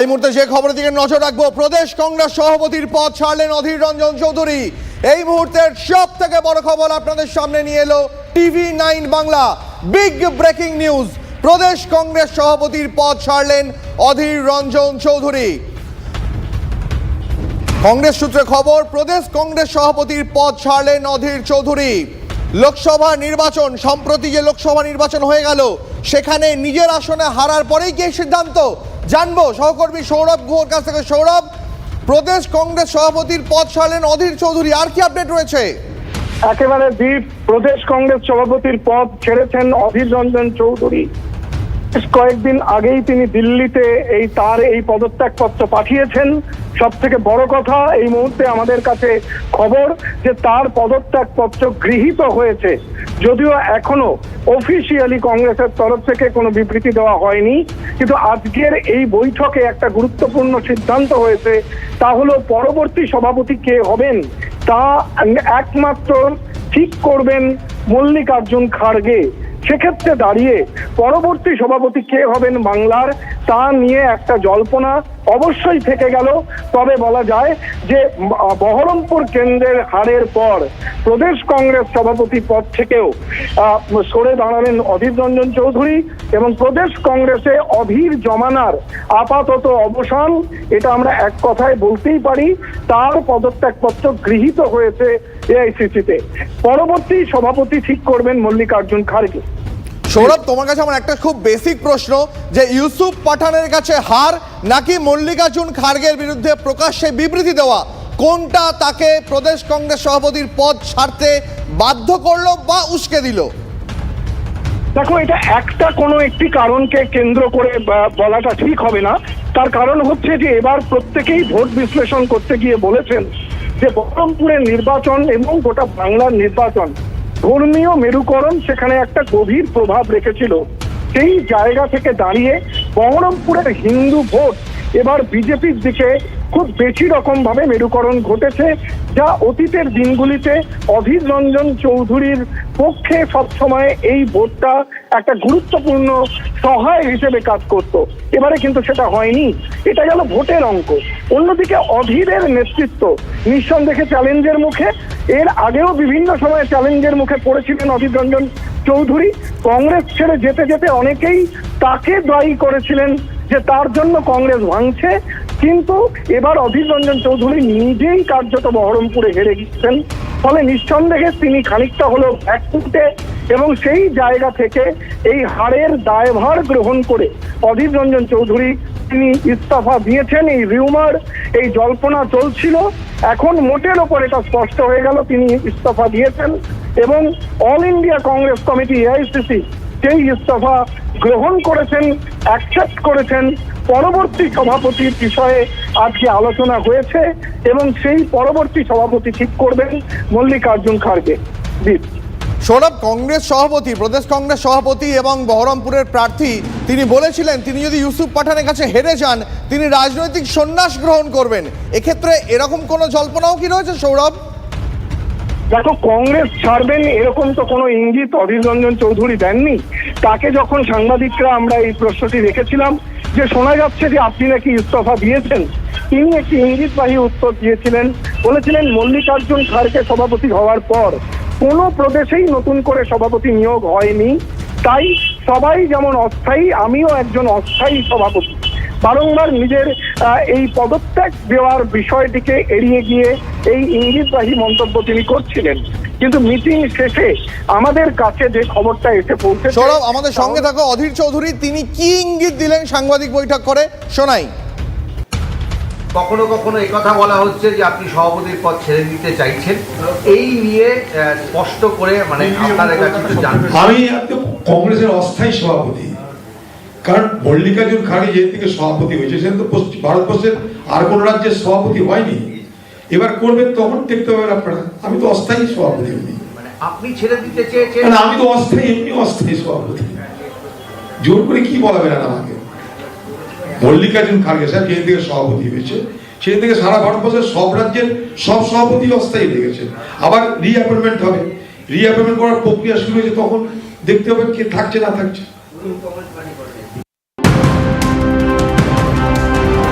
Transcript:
এই মুহূর্তে যে খবরের দিকে নজর রাখব। প্রদেশ কংগ্রেস সভাপতির পদ ছাড়লেন অধীর রঞ্জন চৌধুরী। এই মুহূর্তের সব থেকে বড় খবর আপনাদের সামনে নিয়ে এলো TV nine Bangla. Big breaking news. প্রদেশ কংগ্রেস সভাপতির পদ ছাড়লেন অধীর রঞ্জন চৌধুরী। কংগ্রেস সূত্রে খবর, প্রদেশ কংগ্রেস সভাপতির পদ ছাড়লেন অধীর চৌধুরী। লোকসভা নির্বাচন, সম্প্রতি যে লোকসভা নির্বাচন হয়ে গেল, সেখানে নিজের আসনে হারার পরেই কি সিদ্ধান্ত? জানব সহকর্মী সৌরভ গুহর কাছ থেকে। সৌরভ, প্রদেশ কংগ্রেস সভাপতির পদ ছাড়লেন অধীর চৌধুরী। আর কি আপডেট রয়েছে? একেবারে দ্বীপ প্রদেশ কংগ্রেস সভাপতির পদ ছেড়েছেন অধীর রঞ্জন চৌধুরী। বেশ কয়েকদিন আগেই তিনি দিল্লিতে এই তার এই পদত্যাগ পত্র পাঠিয়েছেন। সব থেকে বড় কথা, এই মুহূর্তে আমাদের কাছে খবর যে তার পদত্যাগ পত্র গৃহীত হয়েছে। যদিও এখনও অফিসিয়ালি কংগ্রেসের তরফ থেকে কোনো বিবৃতি দেওয়া হয়নি, কিন্তু আজকের এই বৈঠকে একটা গুরুত্বপূর্ণ সিদ্ধান্ত হয়েছে, তা হলো পরবর্তী সভাপতি কে হবেন, তা একমাত্র ঠিক করবেন মল্লিকার্জুন খাড়গে। সেক্ষেত্রে দাঁড়িয়ে পরবর্তী সভাপতি কে হবেন বাংলার তা নিয়ে একটা জল্পনা অবশ্যই থেকে গেল। তবে বলা যায় যে বহরমপুর কেন্দ্রের হারের পর প্রদেশ কংগ্রেস সভাপতি পদ থেকেও সরে দাঁড়ালেন অধীর রঞ্জন চৌধুরী এবং প্রদেশ কংগ্রেসে অধীর জমানার আপাতত অবসান, এটা আমরা এক কথায় বলতেই পারি, তার পদত্যাগপত্র গৃহীত হয়েছে এআইসিসিতে। পরবর্তী সভাপতি ঠিক করবেন মল্লিকার্জুন খাড়গে সৌরভ, তোমার কাছে আমার একটা খুব বেসিক প্রশ্ন, যে ইউসুফ পাঠানের কাছে হার নাকি মল্লিকার্জুন খার্গের বিরুদ্ধে প্রকাশ্যে বিবৃতি দেওয়া? কোনটা তাকে প্রদেশ কংগ্রেস সভাপতির পদ ছাড়তে বাধ্য করল বা উস্কে দিল? দেখো, এটা একটা কোনো একটি কারণকে কেন্দ্র করে বলাটা ঠিক হবে না। তার কারণ হচ্ছে যে এবার প্রত্যেকেই ভোট বিশ্লেষণ করতে গিয়ে বলেছেন যে বহরমপুরের নির্বাচন এবং গোটা বাংলার নির্বাচন ধর্মীয় মেরুকরণ সেখানে একটা গভীর প্রভাব রেখেছিল। সেই জায়গা থেকে দাঁড়িয়ে বহরমপুরের হিন্দু ভোট এবার বিজেপির দিকে খুব বেশি রকম ভাবে মেরুকরণ ঘটেছে, যা অতীতের দিনগুলিতে অধীর রঞ্জন চৌধুরীর পক্ষে সবসময় এই ভোটটা একটা গুরুত্বপূর্ণ সহায় হিসেবে কাজ করত। এবারে কিন্তু সেটা হয়নি। এটা গেল ভোটের অঙ্ক। অন্যদিকে অধীরের নেতৃত্ব নিঃসন্দেহে চ্যালেঞ্জের মুখে এর আগেও বিভিন্ন সময়ে চ্যালেঞ্জের মুখে পড়েছিলেন অধীর রঞ্জন চৌধুরী। কংগ্রেস ছেড়ে যেতে যেতে অনেকেই তাকে দায়ী করেছিলেন যে তার জন্য কংগ্রেস ভাঙছে। কিন্তু এবার অধীর রঞ্জন চৌধুরী নিজেই কার্যত বহরমপুরে হেরে গিয়েছেন ফলে নিঃসন্দেহে তিনি খানিকটা হলেও ব্যাকফুটে এবং সেই জায়গা থেকে এই হারের দায়ভার গ্রহণ করে অধীর রঞ্জন চৌধুরী তিনি ইস্তফা দিয়েছেন। এই রিউমার এই জল্পনা চলছিল। এখন মোটের ওপর এটা স্পষ্ট হয়ে গেল, তিনি ইস্তফা দিয়েছেন এবং all India Congress committee AICC সেই ইস্তফা গ্রহণ করেছেন অ্যাকসেপ্ট করেছেন পরবর্তী সভাপতির বিষয়ে আজকে আলোচনা হয়েছে এবং সেই পরবর্তী সভাপতি ঠিক করবেন মল্লিকার্জুন খাড়গে সৌরভ কংগ্রেস সভাপতি, প্রদেশ কংগ্রেস সভাপতি এবং বহরমপুরের প্রার্থী। তিনি বলেছিলেন, তিনি যদি ইউসুফ পাঠানের কাছে হেরে যান, তিনি রাজনৈতিক সন্ন্যাস গ্রহণ করবেন। এক্ষেত্রে এরকম কোনো জল্পনাও কি রয়েছে, সৌরভ? দেখো, কংগ্রেস ছাড়বেন এরকম তো কোনো ইঙ্গিত অধীর রঞ্জন চৌধুরী দেননি। তাকে যখন সাংবাদিকরা আমরা এই প্রশ্নটি রেখেছিলাম, যে শোনা যাচ্ছে যে আপনি নাকি ইস্তফা দিয়েছেন, তিনি একটি ইঙ্গিতবাহী উত্তর দিয়েছিলেন। বলেছিলেন, মল্লিকার্জুন খাড়গে সভাপতি হওয়ার পর কোনো প্রদেশেই নতুন করে সভাপতি নিয়োগ হয়নি। তাই সবাই যেমন অস্থায়ী, আমিও একজন অস্থায়ী সভাপতি। বারংবার নিজের এই পদত্যাগ দেওয়ার বিষয়টিকে এড়িয়ে গিয়ে এই ইঙ্গিতবাহী মন্তব্য তিনি করছিলেন। কিন্তু মিটিং শেষে আমাদের কাছে যে খবরটা এসে পৌঁছে আমাদের সঙ্গে থাকো। অধীর চৌধুরী, তিনি কি ইঙ্গিত দিলেন সাংবাদিক বৈঠক করে? শোনাই। কখনো কখনো এই কথা বলা হচ্ছে যে আপনি সভাপতির পদ ছেড়ে দিতে চাইছেন। এই নিয়ে স্পষ্ট করে মানে আপনাদের কাছে আমি কংগ্রেসের অস্থায়ী সভাপতি। কারণ মল্লিকার্জুন খাড়গে যে থেকে সভাপতি হয়েছে সে তো পশ্চিম- ভারতবর্ষের আর কোন রাজ্যের সভাপতি হয়নি। এবার করবেন তখন দেখতে পাবেন আপনারা। আমি তো অস্থায়ী সভাপতি উনি মানে আপনি ছেড়ে দিতে চেয়েছেন। আমি তো অস্থায়ী এমনি অস্থায়ী সভাপতি। জোর করে কি বলাবেন আমাকে? মল্লিকার্জুন খার্গে স্যার, যেদিন থেকে সভাপতি হয়েছে, সেদিন থেকে সারা ভারতবর্ষের সব রাজ্যের সব সভাপতি অস্থায়ী লেগেছে আবার রিঅ্যাপয়েন্টমেন্ট হবে। রিঅ্যাপয়েন্টমেন্ট করার প্রক্রিয়া শুরু হয়েছে তখন। দেখতে হবে কে থাকছে, না থাকছে।